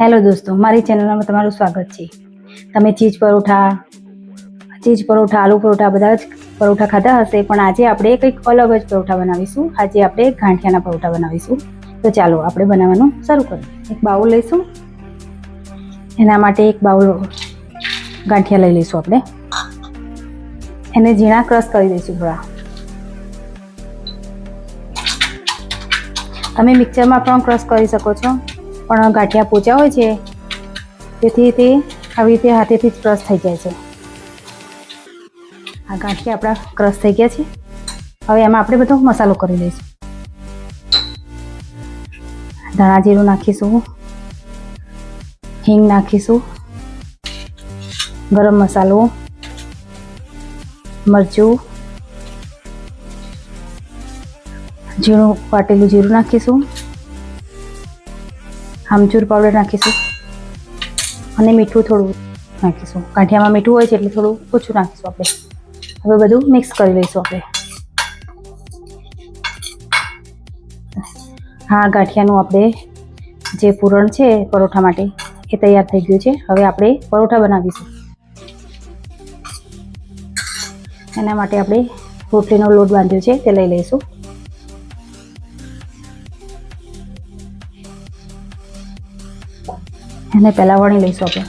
Hello દોસ્તો, મારી ચેનલમાં તમારું સ્વાગત છે. તમે ચીઝ પરોઠા ચીઝ પરોઠા, આલુ પરોઠા બધા જ પરોઠા ખાધા હશે, પણ આજે આપણે કંઈક અલગ જ પરોઠા બનાવીશું. આજે આપણે ગાંઠિયાના પરોઠા બનાવીશું. તો ચાલો, આપણે બનાવવાનું શરૂ કરીએ. એક બાઉલ લઈશું. એના માટે એક બાઉલ ગાંઠિયા લઈ લઈશું આપણે. એને ઝીણા ક્રશ કરી દઈશું થોડા. તમે મિક્સરમાં પણ ક્રશ કરી શકો છો. પણ ગાંઠિયા પોચા હોય છે, તેથી તે આવી રીતે હાથેથી જ ક્રશ થઈ જાય છે. આ ગાંઠિયા આપણા ક્રશ થઈ ગયા છે. હવે એમાં આપણે બધો મસાલો કરી લઈશું. ધાણા જીરું નાખીશું, હિંગ નાખીશું, ગરમ મસાલો, મરચું, ઝીણું વાટેલું જીરું નાખીશું. આમચૂર પાવડર નાખીશું અને મીઠું થોડું નાખીશું. કાંઠિયામાં મીઠું હોય છે એટલે થોડું ઓછું નાખીશું આપણે. હવે બધું મિક્સ કરી લઈશું આપણે. હા, ગાંઠિયાનું આપણે જે પૂરણ છે પરોઠા માટે એ તૈયાર થઈ ગયું છે. હવે આપણે પરોઠા બનાવીશું. એના માટે આપણે રોટલીનો લોટ બાંધ્યો છે તે લઈ લઈશું. એને પહેલાં વણી લઈશું આપણે.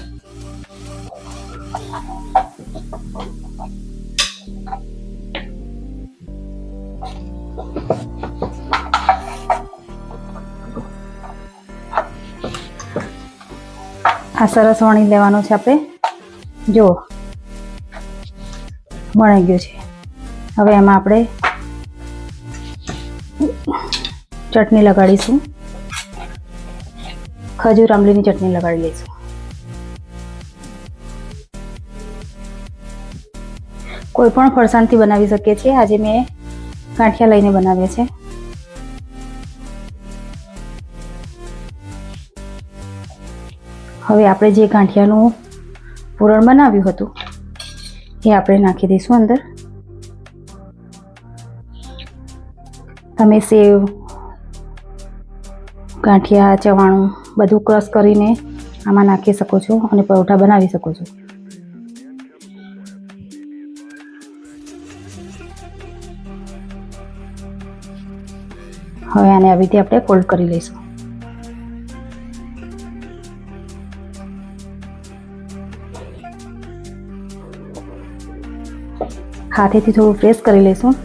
આ સરસ વણી લેવાનો છે આપણે. જુઓ. વણાઈ ગયું છે. હવે એમાં આપણે ચટણી લગાડીશું. ખજૂર, આંબલીની ચટણી લગાડી લઈશું. કોઈ પણ ફરસાણથી બનાવી શકીએ છીએ. આજે મેં ગાંઠિયા લઈને બનાવ્યા છે. હવે આપણે જે ગાંઠિયાનું પૂરણ બનાવ્યું હતું, એ આપણે નાખી દઈશું અંદર. તમે સેવ, ગાંઠિયા, ચવાણું બધું ક્રશ કરીને આમાં નાખી શકો છો અને પરોઠા બનાવી શકો છો. હવે આને આવી રીતે આપણે ફોલ્ડ કરી લઈશું. હાથેથી થોડું પ્રેસ કરી લઈશું.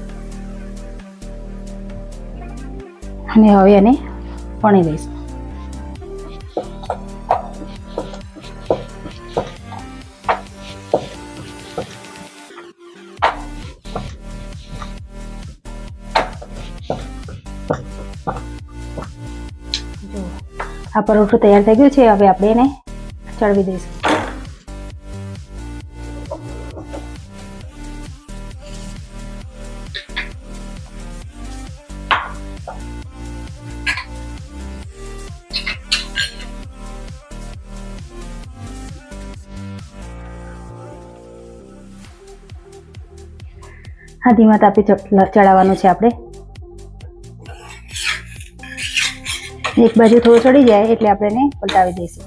અને હવે એને વણી લઈશું. આ પરોઠું તૈયાર થઈ ગયું છે, હવે આપણે એને ચડવી દઈશું. હા, ધીમા તાપી ચડાવવાનું છે આપણે. એક બાજુ થોડું ચડી જાય એટલે આપણે એને પલટાવી દઈશું.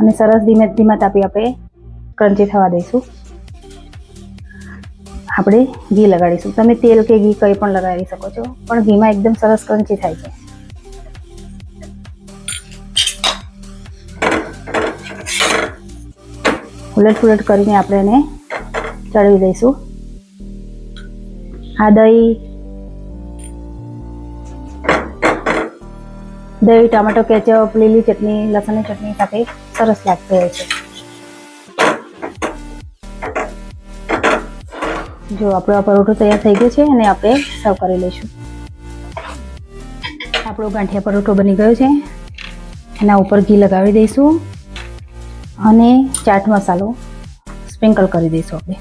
અને સરસ ધીમે ધીમે તાપી આપણે ક્રંચી થવા દઈશું. આપણે ઘી લગાડીશું. તમે તેલ કે ઘી કંઈ પણ લગાવી શકો છો, પણ ઘીમાં એકદમ સરસ ક્રંચી થાય છે. ઉલટ પુલટ કરીને આપણે એને ચડવી દઈશું. આ દહીં દહીં, ટામેટો, કેચઅપ, લીલી ચટણી, લસણની ચટણી સાથે સરસ લાગતી હોય છે. જો આપણો આ પરોઠો તૈયાર થઈ ગયો છે અને આપણે સર્વ કરી લઈશું. આપણો ગાંઠિયા પરોઠો બની ગયો છે. એના ઉપર ઘી લગાવી દઈશું અને ચાટ મસાલો સ્પ્રિંકલ કરી દઈશું આપણે.